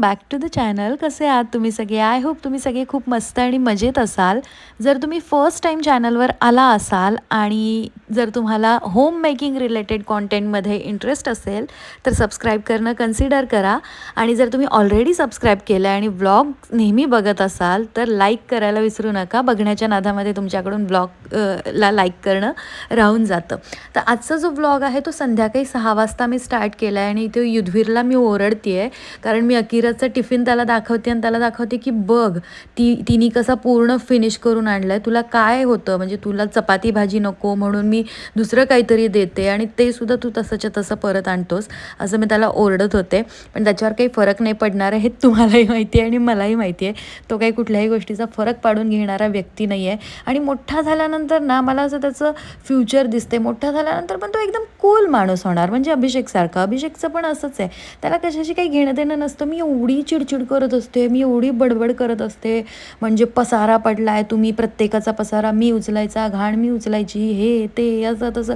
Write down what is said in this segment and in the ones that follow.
Welcome back to the channel कसे आहात तुम्ही सगळे? आय होप तुम्ही सगळे खूप मस्त आणि मजेत असाल. जर तुम्ही फर्स्ट टाईम चॅनलवर आला असाल आणि जर तुम्हाला होम मेकिंग रिलेटेड कॉन्टेंटमध्ये इंटरेस्ट असेल तर सबस्क्राईब करणं कन्सिडर करा. आणि जर तुम्ही ऑलरेडी सबस्क्राईब केलं आहे आणि ब्लॉग नेहमी बघत असाल तर लाईक करायला विसरू नका. बघण्याच्या नादामध्ये तुमच्याकडून ब्लॉग ला लाईक करणं राहून जातं. तर आजचा जो ब्लॉग आहे तो संध्याकाळी सहा वाजता मी स्टार्ट केला आहे आणि इथे युद्धवीरला मी ओरडते आहे कारण मी अकिराचं टिफिन त्याला दाखवते आणि त्याला दाखवते की बघ ती तिने कसा पूर्ण फिनिश करून आणलं आहे तुला काय होतं? म्हणजे तुला चपाती भाजी नको म्हणून मी मी दुसरं काहीतरी देते आणि ते सुद्धा तू तसंच्या तसं परत आणतोस असं मी त्याला ओरडत होते. पण त्याच्यावर काही फरक नाही पडणार आहे हे तुम्हालाही माहिती आहे आणि मलाही माहिती आहे. तो काही कुठल्याही गोष्टीचा फरक पाडून घेणारा व्यक्ती नाही आहे. आणि मोठा झाल्यानंतर ना मला असं त्याचं फ्युचर दिसते मोठा झाल्यानंतर पण तो एकदम कूल माणूस होणार. म्हणजे अभिषेकसारखा. अभिषेकचं पण असंच आहे. त्याला कशाशी काही घेणं देणं नसतं. मी एवढी चिडचिड करत असते. मी एवढी बडबड करत असते. म्हणजे पसारा पडला आहे तुम्ही प्रत्येकाचा पसारा मी उचलायचा घाण मी उचलायची हे ते असं तसं.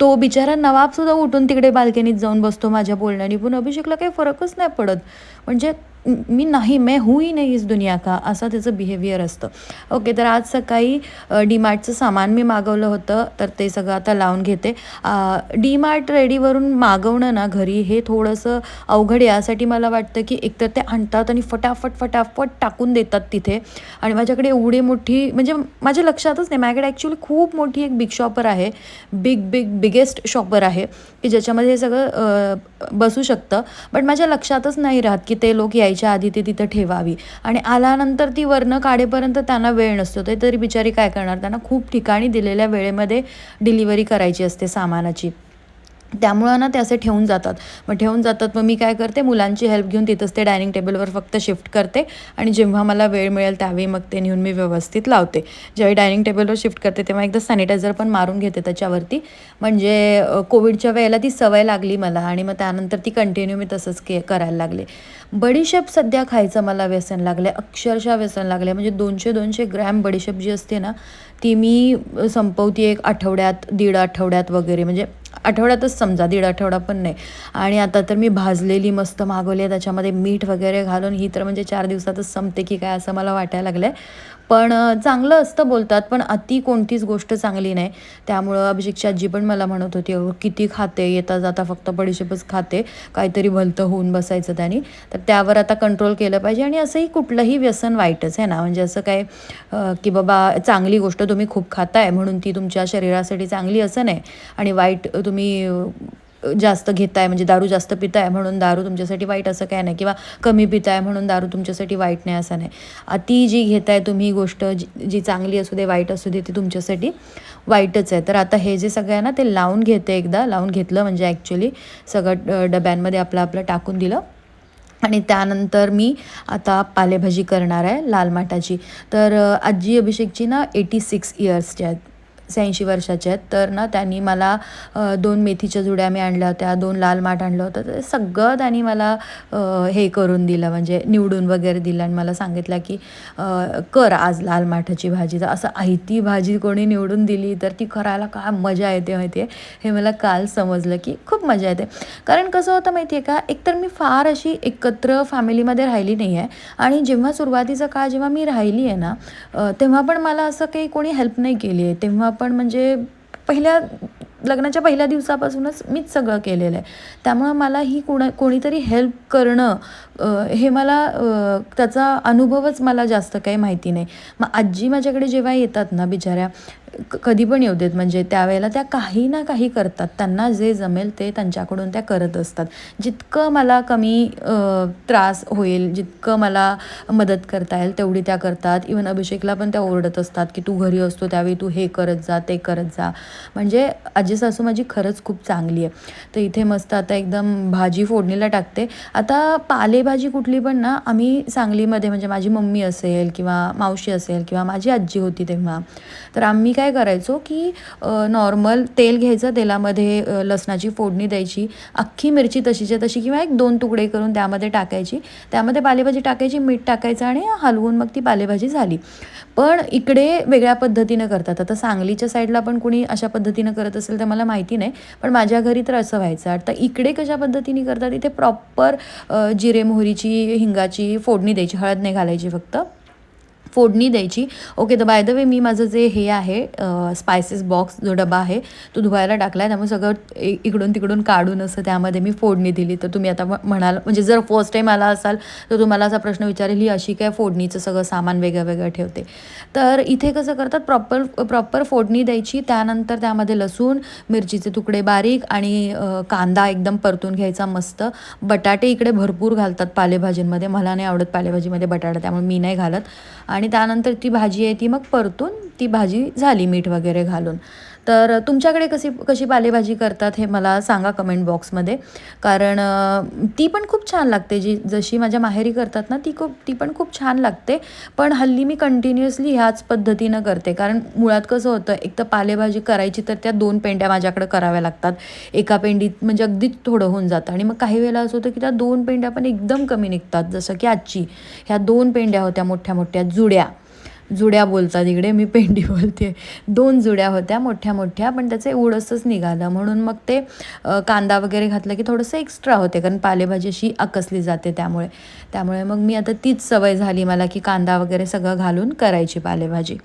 तो बिचारा नवाबसुद्धा उठून तिकडे बाल्कनीत जाऊन बसतो माझ्या बोलण्याने. पण अभिषेकला काही फरकच नाही पडत. म्हणजे मी नाही मैं हूँ ही नाही इस दुनिया का असं त्याचं बिहेवियर असतं. ओके तर आज सकाळी डीमार्टचं सामान मी मागवलं होतं तर ते सगळं आता लावून घेते. डीमार्ट रेडीवरून मागवणं ना घरी हे थोडंसं अवघड यासाठी मला वाटतं की एकतर ते आणतात आणि फटाफट फटाफट टाकून देतात तिथे. आणि माझ्याकडे एवढी मोठी म्हणजे माझ्या लक्षातच नाही माझ्याकडे ॲक्च्युली खूप मोठी एक बिग शॉपर आहे. बिग बिग बिगेस्ट शॉपर आहे की ज्याच्यामध्ये हे सगळं बसू शकतं. बट माझ्या लक्षातच नाही राहत की ते लोक यायच्या आधी ते तिथं ठेवावी. आणि आल्यानंतर ती वरनं काढेपर्यंत त्यांना वेळ नसतो. ते तरी बिचारी काय करणार? त्यांना खूप ठिकाणी दिलेल्या वेळेमध्ये डिलिव्हरी करायची असते सामानाची. त्यामुळं ना ते असे ठेवून जातात. मग ठेवून जातात मग मी काय करते मुलांची हेल्प घेऊन तिथंच ते डायनिंग टेबलवर फक्त शिफ्ट करते आणि जेव्हा मला वेळ मिळेल त्यावेळी मग ते नेऊन मी व्यवस्थित लावते. ज्यावेळी डायनिंग टेबलवर शिफ्ट करते तेव्हा एकदा सॅनिटायझर पण मारून घेते त्याच्यावरती. म्हणजे कोविडच्या वेळेला ती सवय लागली मला आणि मग त्यानंतर ती कंटिन्यू मी तसंच के करायला लागले. बडीशेप सध्या खायचं मला व्यसन लागलं आहे अक्षरशः व्यसन लागलं आहे म्हणजे दोनशे दोनशे ग्रॅम बडीशेप जी असते ना ती मी संपवते एक आठवड्यात दीड आठवड्यात वगैरे. म्हणजे आठवड्यातच समजा दीड आठवडा पण नाही. आणि आता तर मी भाजलेली मस्त मागवली आहे त्याच्यामध्ये मीठ वगैरे घालून ही तर म्हणजे चार दिवसातच संपते की काय असं मला वाटायला लागलं आहे पण चांगलं असतं बोलतात पण अति कोणतीच गोष्ट चांगली नाही. त्यामुळं अभिषेकची आजी पण मला म्हणत होती अगं किती खाते येता जाता फक्त बडीशेपच खाते काहीतरी भलतं होऊन बसायचं त्यांनी. तर त्यावर आता कंट्रोल केलं पाहिजे आणि असंही कुठलंही व्यसन वाईटच आहे ना. म्हणजे असं काय की बाबा चांगली गोष्ट तुम्ही खूप खाताय म्हणून ती तुमच्या शरीरासाठी चांगली असं नाही. आणि वाईट तुम्ही जास्त घेताय म्हणजे दारू जास्त पिताय म्हणून दारू तुमच्यासाठी वाईट असं काय नाही. किंवा कमी पिताय म्हणून दारू तुमच्यासाठी वाईट नाही असं नाही. अति जी घेताय तुम्ही गोष्ट जी जी चांगली असू दे वाईट असू दे ती तुमच्यासाठी वाईटच आहे. तर आता हे जे सगळं आहे ना ते लावून घेते एकदा. लावून घेतलं म्हणजे ॲक्च्युली सगळं डब्यांमध्ये आपलं आपलं टाकून दिलं. आणि त्यानंतर मी आता पालेभाजी करणार आहे लाल माठाची. तर आजी अभिषेकची ना एटी सिक्स इयर्सची आहेत शहाऐंशी वर्षाचे आहेत. तर ना त्यांनी मला दोन मेथीच्या जुड्या मी आणल्या होत्या दोन लाल माठ आणलं होतं. तर सगळं त्यांनी मला हे करून दिलं म्हणजे निवडून वगैरे दिलं. आणि मला सांगितलं की कर आज लाल माठाची भाजी. तर असं आयती भाजी कोणी निवडून दिली तर ती करायला काय मजा येते माहिती आहे हे मला काल समजलं की खूप मजा येते. कारण कसं होतं माहिती आहे का? एकतर मी फार अशी एकत्र फॅमिलीमध्ये राहिली नाही आहे आणि जेव्हा सुरुवातीचा काळ जेव्हा मी राहिली आहे ना तेव्हा पण मला असं काही कोणी हेल्प नाही केली आहे तेव्हा पण म्हणजे पहिल्या लग्नाच्या पहिल्या दिवसापासूनच मीच सगळं केलेलं आहे. त्यामुळं मला ही कोणा कोणीतरी हेल्प करणं हे मला त्याचा अनुभवच मला जास्त काही माहिती नाही. मग आजी माझ्याकडे जेव्हा येतात ना बिचाऱ्या कधी पण येऊ देत. म्हणजे त्यावेळेला त्या काही ना काही करतात. त्यांना जे जमेल ते त्यांच्याकडून त्या करत असतात. जितकं मला कमी त्रास होईल जितकं मला मदत करता येईल तेवढी त्या करतात. इवन अभिषेकला पण त्या ओरडत असतात की तू घरी असतो त्यावेळी तू हे करत जा ते करत जा. म्हणजे आजी सासू माझी खरंच खूप चांगली आहे. तर इथे मस्त आता एकदम भाजी फोडणीला टाकते. आता पालेभाजी कुठली पण ना आम्ही सांगलीमध्ये म्हणजे माझी मम्मी असेल किंवा मावशी असेल किंवा माझी आजी होती तेव्हा तर आम्ही काय काय करायचो की नॉर्मल तेल घ्यायचं तेलामध्ये लसणाची फोडणी द्यायची अख्खी मिरची तशीच्या तशी किंवा एक दोन तुकडे करून त्यामध्ये टाकायची. त्यामध्ये पालेभाजी टाकायची मीठ टाकायचं आणि हलवून मग ती पालेभाजी झाली. पण इकडे वेगळ्या पद्धतीनं करतात. आता सांगलीच्या साईडला पण कुणी अशा पद्धतीनं करत असेल तर मला माहिती नाही पण माझ्या घरी तर असं व्हायचं. आता इकडे कशा पद्धतीने करतात इथे प्रॉपर जिरे मोहरीची हिंगाची फोडणी द्यायची हळद नाही घालायची फक्त. फोडणी द्यायची. ओके तर बाय द वे मी माझं जे हे आहे स्पायसेस बॉक्स जो डबा आहे तो धुवायला टाकला आहे त्यामुळे सगळं इकडून तिकडून काढून असं त्यामध्ये मी फोडणी दिली. तर तुम्ही आता म्हणाल म्हणजे जर फर्स्ट टाईम आला असाल तर तुम्हाला असा प्रश्न विचारेल ही अशी काय फोडणीचं सगळं सामान वेगळं वेगळं ठेवते. तर इथे कसं करतात प्रॉपर प्रॉपर फोडणी द्यायची. त्यानंतर त्यामध्ये लसूण मिरचीचे तुकडे बारीक आणि कांदा एकदम परतून घ्यायचा मस्त. बटाटे इकडे भरपूर घालतात पालेभाजींमध्ये मला नाही आवडत पालेभाजीमध्ये बटाटा त्यामुळे मी नाही घालत. आणि त्यानंतर ती भाजी आहे ती मग परतून ती भाजी झाली मीठ वगैरे घालून. तर तुमच्याकडे कशी कशी पालेभाजी करतात हे मला सांगा कमेंट बॉक्समध्ये कारण ती पण खूप छान लागते. जी जशी माझ्या माहेरी करतात ना ती खूप ती पण खूप छान लागते. पण हल्ली मी कंटिन्युअसली ह्याच पद्धतीनं करते. कारण मुळात कसं होतं एक तर पालेभाजी करायची तर त्या दोन पेंड्या माझ्याकडे कराव्या लागतात. एका पेंडीत म्हणजे अगदीच थोडं होऊन जातं. आणि मग काही वेळेला असं होतं की त्या दोन पेंड्या पण एकदम कमी निघतात. जसं की आजची ह्या दोन पेंड्या होत्या मोठ्या मोठ्या जुड्या. जुड्या बोलतात इकडे मी पेंडी बोलते दोन जुड्या होत्या मोठ्या मोठ्या पण त्याचे उडसच निघालं. म्हणून मग ते कांदा वगैरे घातलं की थोडंसं एक्स्ट्रा होते कारण पालेभाजी अशी आकसली जाते त्यामुळे. त्यामुळे मग मी आता तीच सवय झाली मला की कांदा वगैरे सगळं घालून करायची पालेभाजी.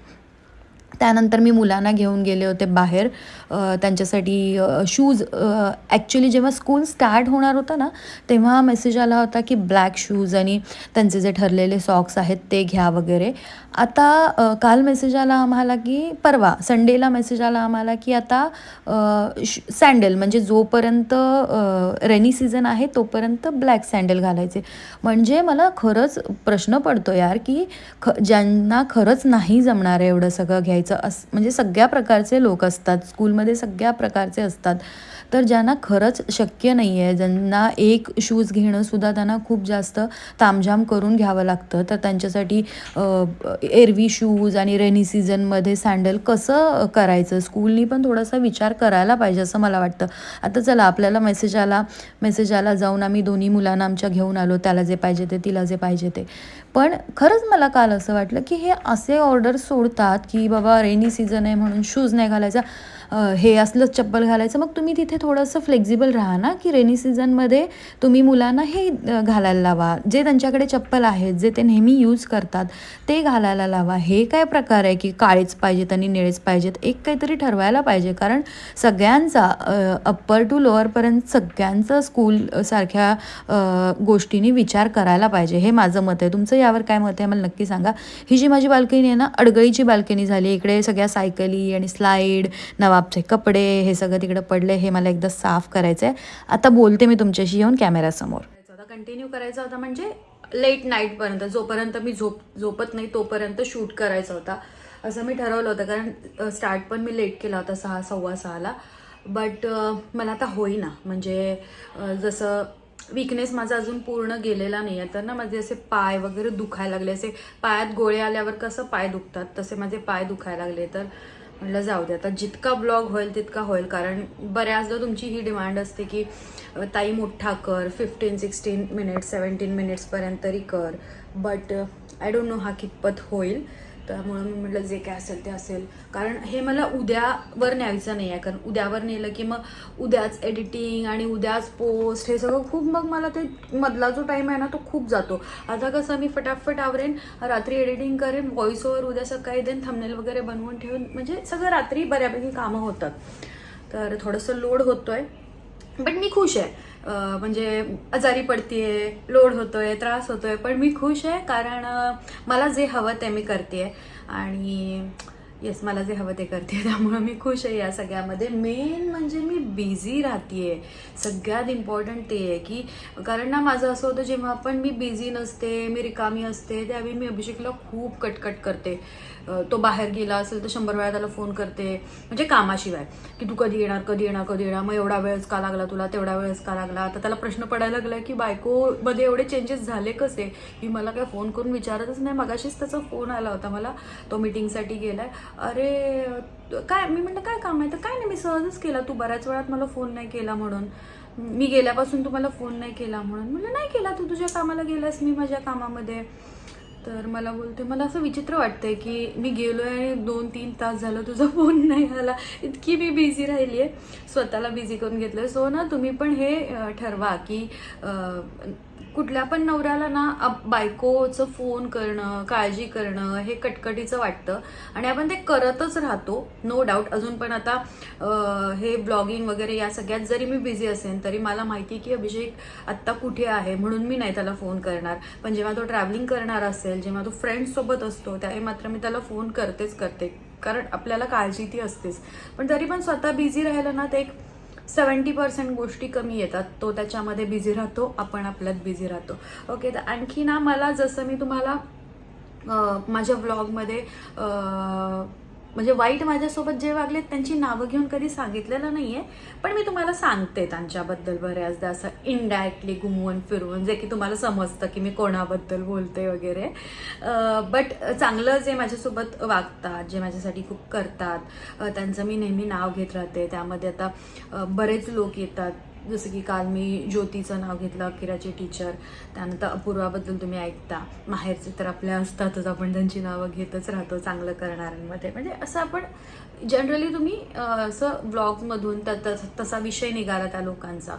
त्यानंतर मी मुलांना घेऊन गेले होते बाहेर. त्यांच्यासाठी शूज ॲक्च्युली जेव्हा स्कूल स्टार्ट होणार होतं ना तेव्हा मेसेज आला होता की ब्लॅक शूज आणि त्यांचे जे ठरलेले सॉक्स आहेत ते घ्या वगैरे. आता काल मेसेज आला आम्हाला की परवा संडेला मेसेज आला आम्हाला की आता सँडल म्हणजे जोपर्यंत रेनी सीझन आहे तोपर्यंत ब्लॅक सँडल घालायचे. म्हणजे मला खरंच प्रश्न पडतो यार की ख ज्यांना खरंच नाही जमणार आहे एवढं सगळं घ्यायचं अस म्हणजे सगळ्या प्रकारचे लोक असतात स्कूलमध्ये सगळ्या प्रकारचे असतात. तर ज्यांना खरंच शक्य नाही आहे ज्यांना एक शूज घेणंसुद्धा त्यांना खूप जास्त तामझाम करून घ्यावं लागतं. तर त्यांच्यासाठी एरवी शूज आणि रेनी सीझनमध्ये सँडल कसं करायचं? स्कूलनी पण थोडासा विचार करायला पाहिजे असं मला वाटतं. आता चला आपल्याला मेसेज आला मेसेज आला जाऊन आम्ही दोन्ही मुलांना आमच्या घेऊन आलो. त्याला जे पाहिजे ते तिला जे पाहिजे ते. पण खरंच मला काल असं वाटलं की हे असे ऑर्डर सोडतात की बाबा रेनी सीझन आहे म्हणून शूज नाही घालायचा. हे असलंच चप्पल घालायचं मग तुम्ही तिथे थोडंसं फ्लेक्झिबल राहा ना की रेनी सीझनमध्ये तुम्ही मुलांना हे घालायला लावा. जे त्यांच्याकडे चप्पल आहेत जे ते नेहमी यूज करतात ते घालायला लावा. हे काय प्रकार आहे की काळेच पाहिजेत आणि निळेच पाहिजेत एक काहीतरी ठरवायला पाहिजे. कारण सगळ्यांचा अप्पर टू लोअरपर्यंत सगळ्यांचा स्कूल सारख्या गोष्टींनी विचार करायला पाहिजे. हे माझं मत आहे. तुमचं यावर काय मत आहे मला नक्की सांगा. ही जी माझी बाल्कनी आहे ना अडगळीची बाल्कनी झाली इकडे सगळ्या सायकली आणि स्लाईड नवा नवाबचे कपडे हे सगळं तिकडे पडले हे मला एकदा साफ करायचं आहे आता बोलते मी तुमच्याशी येऊन कॅमेरासमोर कंटिन्यू करायचा होता म्हणजे लेट नाईटपर्यंत जोपर्यंत मी झोप झोपत नाही तोपर्यंत शूट करायचा होता. असं मी ठरवलं होतं कारण स्टार्ट पण मी लेट केला होता सहा सव्वा सहाला. बट मला आता होईना. म्हणजे जसं विकनेस माझा अजून पूर्ण गेलेला नाही आहे तर ना माझे असे पाय वगैरे दुखायला लागले. असे पायात गोळे आल्यावर कसं पाय दुखतात तसे माझे पाय दुखायला लागले. तर म्हटलं जाऊ दे आता जितका ब्लॉग होईल तितका होईल. कारण बऱ्याचदा तुमची ही डिमांड असते की ताई मोठा कर फिफ्टीन सिक्स्टीन मिनिट्स सेवन्टीन मिनिट्सपर्यंत तरी कर. बट आय डोंट नो हा कितपत होईल. त्यामुळं मी म्हटलं जे काय असेल ते असेल. कारण हे मला उद्यावर न्यायचं नाही आहे. कारण उद्यावर नेलं की मग उद्याच एडिटिंग आणि उद्याच पोस्ट हे सगळं खूप मग मला ते मधला जो टाईम आहे ना तो खूप जातो. आता कसं मी फटाफट आवरेन रात्री एडिटिंग करेन व्हॉइस ओव्हर उद्या सकाळी देन थंबनेल वगैरे बनवून ठेवून म्हणजे सगळं रात्री बऱ्यापैकी कामं होतात. तर थोडंसं लोड होतोय. बट मी खुश आहे. म्हणजे आजारी पडतीये लोड होतोय त्रास होतोय पण मी खुश आहे कारण मला जे हवं ते मी करते आणि येस मला जे हवं ते करते. त्यामुळं मी खुश आहे या सगळ्यामध्ये. मेन म्हणजे मी बिझी राहते सगळ्यात इम्पॉर्टंट ते आहे की कारण ना माझं असं होतं जेव्हा पण मी बिझी नसते मी रिकामी असते त्यावेळी मी अभिषेकला खूप कटकट करते. तो बाहेर गेला असेल तर शंभर वेळा त्याला फोन करते. म्हणजे कामाशिवाय. की तू कधी येणार कधी येणार कधी येणार? मग एवढा वेळच का लागला तुला? तेवढा वेळच का लागला? आता त्याला प्रश्न पडायला लागला की बायकोमध्ये एवढे चेंजेस झाले कसे? की मला काय फोन करून विचारतच नाही. मगाशीच त्याचा फोन आला होता मला. तो मीटिंगसाठी आहे अरे काय मी म्हणलं काय काम आहे? तर काय नाही मी सहजच केला. तू बऱ्याच वेळात मला फोन नाही केला म्हणून. मी गेल्यापासून तुम्हाला फोन नाही केला म्हणून. म्हणलं नाही केला. तू तुझ्या कामाला गेलास मी माझ्या कामामध्ये. तर मला बोलते मला असं विचित्र वाटतंय की मी गेलो आणि दोन तीन तास झालं तुझा फोन नाही आला. इतकी मी बिझी राहिली आहे स्वतःला बिझी करून घेतलं सो ना तुम्ही पण हे ठरवा की कुठल्या पण नवऱ्याला ना बायकोचं फोन करणं काळजी करणं हे कटकटीचं वाटतं. आणि आपण ते करतच राहतो नो डाऊट अजून पण आता हे ब्लॉगिंग वगैरे या सगळ्यात जरी मी बिझी असेल तरी मला माहिती की अभिषेक आत्ता कुठे आहे म्हणून मी नाही त्याला फोन करणार. पण जेव्हा तो ट्रॅव्हलिंग करणार असेल जेव्हा तो फ्रेंड्ससोबत असतो त्यावेळी मात्र मी त्याला फोन करतेच करते. कारण आपल्याला काळजी ती असतेच. पण तरी पण स्वतः बिझी राहिलं ना ते एक सेवन्टी पर्सेंट गोष्टी कमी येतात तो त्याच्यामध्ये बिझी राहतो आपण आपल्यात बिझी राहतो. ओके तर आणखी ना मला जसं मी तुम्हाला माझ्या ब्लॉगमध्ये म्हणजे वाईट माझ्यासोबत जे वागले त्यांची नावं घेऊन कधी सांगितलेलं नाही आहे पण मी तुम्हाला सांगते त्यांच्याबद्दल बऱ्याचदा असं इनडायरेक्टली घुमवून फिरवून जे की तुम्हाला समजतं की मी कोणाबद्दल बोलते वगैरे. बट चांगलं जे माझ्यासोबत वागतात जे माझ्यासाठी खूप करतात त्यांचं मी नेहमी नाव घेत राहते. त्यामध्ये आता बरेच लोक येतात. जसं की काल मी ज्योतीचं नाव घेतलं अकिराचे टीचर त्यानंतर अपूर्वाबद्दल तुम्ही ऐकता. माहेरचे तर आपल्या असतातच आपण त्यांची नावं घेतच राहतो चांगलं करणाऱ्यांमध्ये. म्हणजे असं आपण जनरली तुम्ही असं ब्लॉगमधून त- तसा विषय निघाला त्या लोकांचा.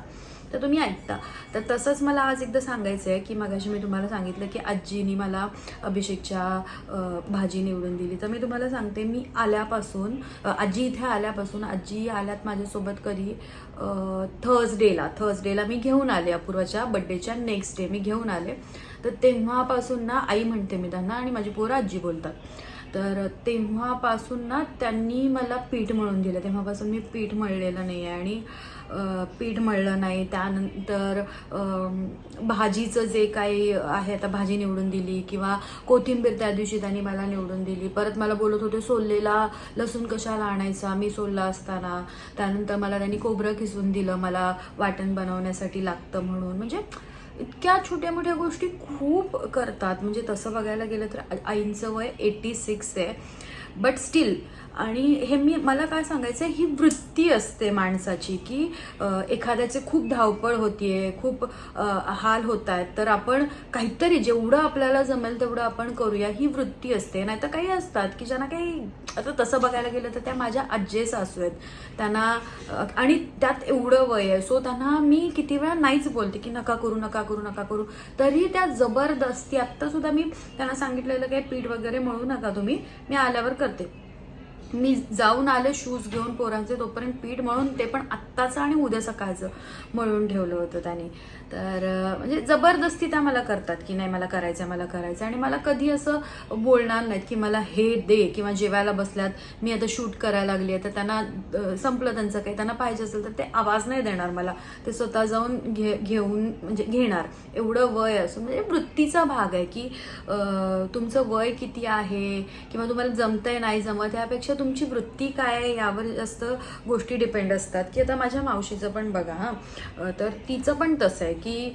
तर तुम्ही ऐकता. तर तसंच मला आज एकदा सांगायचं आहे की मगाशी मी तुम्हाला सांगितलं की आजीनी मला अभिषेकच्या भाजी निवडून दिली. तर मी तुम्हाला सांगते मी आल्यापासून आजी इथे आल्यापासून आजी आल्यात माझ्यासोबत कधी थर्सडेला थर्सडेला मी घेऊन आले अपूर्वाच्या बड्डेच्या नेक्स्ट डे मी घेऊन आले. तर तेव्हापासून ना आई म्हणते मी त्यांना आणि माझी पोरं आजी बोलतात. तर तेव्हापासून ना त्यांनी मला पीठ मळून दिलं. तेव्हापासून मी पीठ मळलेलं नाही आहे आणि पीठ मळलं नाही. त्यानंतर भाजीचं जे काही आहे आता भाजी निवडून दिली किंवा कोथिंबीर त्या दिवशी त्यांनी मला निवडून दिली. परत मला बोलत होते सोललेला लसूण कशाला आणायचा? मी सोलला असताना. त्यानंतर मला त्यांनी खोबरं खिसून दिलं मला वाटण बनवण्यासाठी लागतं म्हणून. म्हणजे इतक्या छोट्या मोठ्या गोष्टी खूप करतात. म्हणजे तसं बघायला गेलं तर आईंचं वय एटी सिक्स आहे. बट स्टील आणि हे मी मला काय सांगायचं ही वृत्ती असते माणसाची की एखाद्याचे खूप धावपळ होतीये खूप हाल होत आहेत तर आपण काहीतरी जेवढं आपल्याला जमेल तेवढं आपण करूया ही वृत्ती असते. नाही तर काही असतात की ज्यांना काही आता तसं बघायला गेलं तर त्या माझ्या आज्जे सासू आहेत. त्यांना आणि त्यात एवढं वय आहे सो त्यांना मी किती वेळा नाहीच बोलते की नका करू नका करू नका करू. तरी त्या जबरदस्ती आत्तासुद्धा मी त्यांना सांगितलेलं काही पीठ वगैरे मळू नका तुम्ही मी आल्यावर करते. मी जाऊन आले शूज घेऊन पोरांचे तोपर्यंत पीठ म्हणून ते पण आत्ताचं आणि उद्या सकाळचं मळून ठेवलं होतं त्याने. तर म्हणजे जबरदस्ती त्या मला करतात की नाही मला करायचं मला करायचं आणि मला कधी असं बोलणार नाहीत की मला हे दे किंवा जेवायला बसल्यात मी आता शूट करायला लागली आहे तर त्यांना संपलं त्यांचं काही त्यांना पाहिजे असेल तर ते आवाज नाही देणार मला. ते स्वतः जाऊन घे घेऊन म्हणजे घेणार. एवढं वय असं म्हणजे वृत्तीचा भाग आहे की तुमचं वय किती आहे किंवा तुम्हाला जमतंय नाही जमत यापेक्षा तुमची वृत्ती काय आहे यावर जास्त गोष्टी डिपेंड असतात. की आता माझ्या मावशीचं पण बघा हां. तर तिचं पण तसं आहे की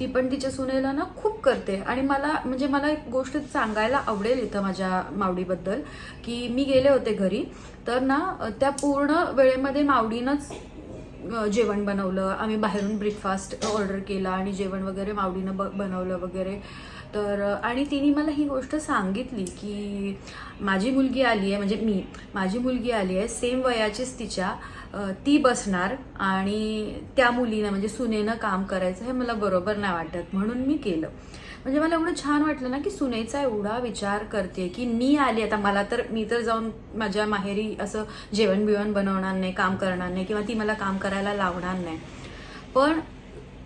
ती पण तिच्या सुनेला ना खूप करते. आणि मला म्हणजे मला एक गोष्ट सांगायला आवडेल इथं माझ्या मावडीबद्दल की मी गेले होते घरी तर ना त्या पूर्ण वेळेमध्ये मावडीनंच जेवण बनवलं. आम्ही बाहेरून ब्रेकफास्ट ऑर्डर केला आणि जेवण वगैरे मावडीनं ब बनवलं वगैरे. तर आणि तिने मला ही गोष्ट सांगितली की माझी मुलगी आली आहे म्हणजे मी माझी मुलगी आली आहे सेम वयाचीच तिच्या ती बसणार आणि त्या मुलीनं म्हणजे सुनेनं काम करायचं हे मला बरोबर नाही वाटत म्हणून मी केलं. म्हणजे मला एवढं छान वाटलं ना की सुनेचा एवढा विचार करते की मी आली आता मला तर मी तर जाऊन माझ्या माहेरी असं जेवण बिवण बनवणार नाही काम करणार नाही किंवा ती मला काम करायला लावणार नाही. पण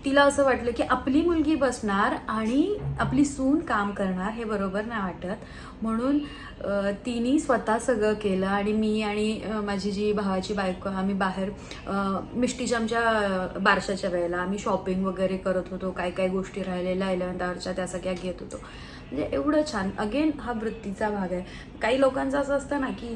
तिला असं वाटलं की आपली मुलगी बसणार आणि आपली सून काम करणार हे बरोबर नाही वाटत. म्हणून तिने स्वतः सगळं केलं आणि मी आणि माझी जी भावाची बायको आम्ही बाहेर मिष्टीच्या आमच्या बारशाच्या वेळेला आम्ही शॉपिंग वगैरे करत होतो. काय काय गोष्टी राहिलेल्या इलेव्हन्थ आवरच्या त्या सगळ्या घेत होतो. म्हणजे एवढं छान. अगेन हा वृत्तीचा भाग आहे. काही लोकांचं असं असतं ना की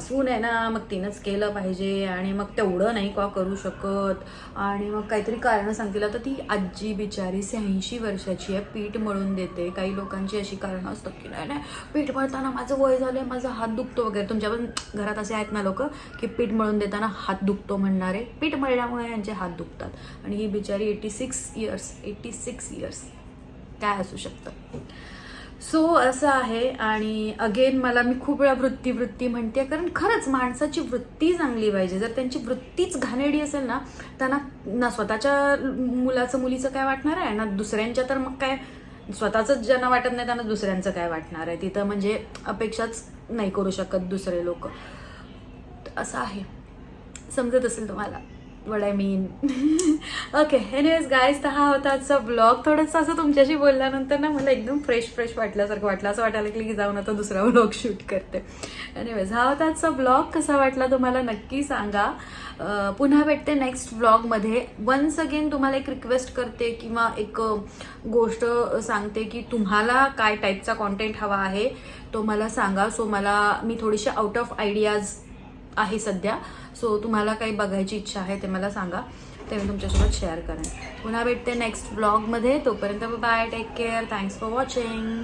सून आहे ना मग तिनंच केलं पाहिजे आणि मग तेवढं नाही का करू शकत. आणि मग काहीतरी कारणं सांगतील. तर ती आजी बिचारी शहाऐंशी वर्षाची आहे पीठ मळून देते. काही लोकांची अशी कारणं असतात की नाही नाही पीठ मळताना माझं वय झालंय माझा हात दुखतो वगैरे. तुमच्या पण घरात असे आहेत ना लोक की पीठ मळून देताना हात दुखतो म्हणणारे. पीठ मळल्यामुळे यांचे हात दुखतात. आणि ही बिचारी eighty six years eighty six years काय असू शकतं? सो असं आहे आणि अगेन मला मी खूप वेळा वृत्ती वृत्ती म्हणते कारण खरंच माणसाची वृत्ती चांगली पाहिजे. जर त्यांची वृत्तीच घाणेरडी असेल ना त्यांना ना स्वतःच्या मुलाचं मुलीचं काय वाटणार आहे? ना दुसऱ्यांच्या तर मग काय? स्वतःचंच ज्यांना वाटत नाही त्यांना दुसऱ्यांचं काय वाटणार आहे? तिथं म्हणजे अपेक्षाच नाही करू शकत दुसरे लोक. असं आहे. समजत असेल तुम्हाला? What I mean okay anyways guys तर हा होता आजचा ब्लॉग थोडंसं असं तुमच्याशी बोलल्यानंतर ना मला एकदम फ्रेश फ्रेश वाटल्यासारखं वाटलं. असं वाटायला लागलं की जाऊन आता दुसरा ब्लॉग शूट करते. एनिवेज हा होता आजचा ब्लॉग कसा वाटला तुम्हाला नक्की सांगा. पुन्हा भेटते नेक्स्ट ब्लॉगमध्ये वन्स अगेन तुम्हाला एक रिक्वेस्ट करते किंवा एक गोष्ट सांगते की तुम्हाला काय टाईपचा कॉन्टेंट हवा आहे तो मला सांगा. सो मला मी थोडीशी आउट ऑफ आयडियाज आहे सध्या. सो तुम्हाला काही बघायची इच्छा आहे ते मला सांगा. ते मी तुमच्यासोबत शेअर करेन. पुन्हा भेटते नेक्स्ट ब्लॉगमध्ये तोपर्यंत bye take care thanks for watching